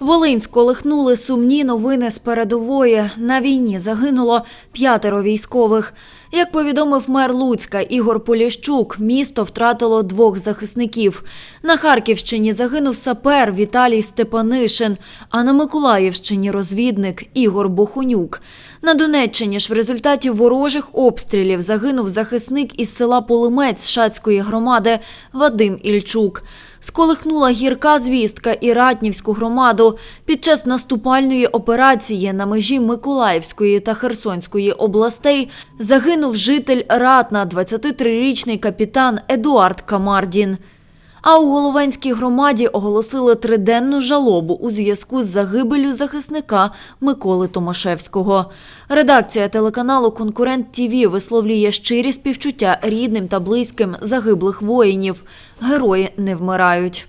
Волинськ колихнули сумні новини з передової. На війні загинуло п'ятеро військових. Як повідомив мер Луцька Ігор Поліщук, місто втратило двох захисників. На Харківщині загинув сапер Віталій Степанишин, а на Миколаївщині розвідник Ігор Бохунюк. На Донеччині ж в результаті ворожих обстрілів загинув захисник із села Полимець Шацької громади Вадим Ільчук. Сколихнула гірка звістка і Ратнівську громаду. Під час наступальної операції на межі Миколаївської та Херсонської областей загинув житель Ратна, 23-річний капітан Едуард Камардін. А у Головенській громаді оголосили триденну жалобу у зв'язку з загибелю захисника Миколи Томашевського. Редакція телеканалу Конкурент ТІВІ висловлює щирі співчуття рідним та близьким загиблих воїнів. Герої не вмирають.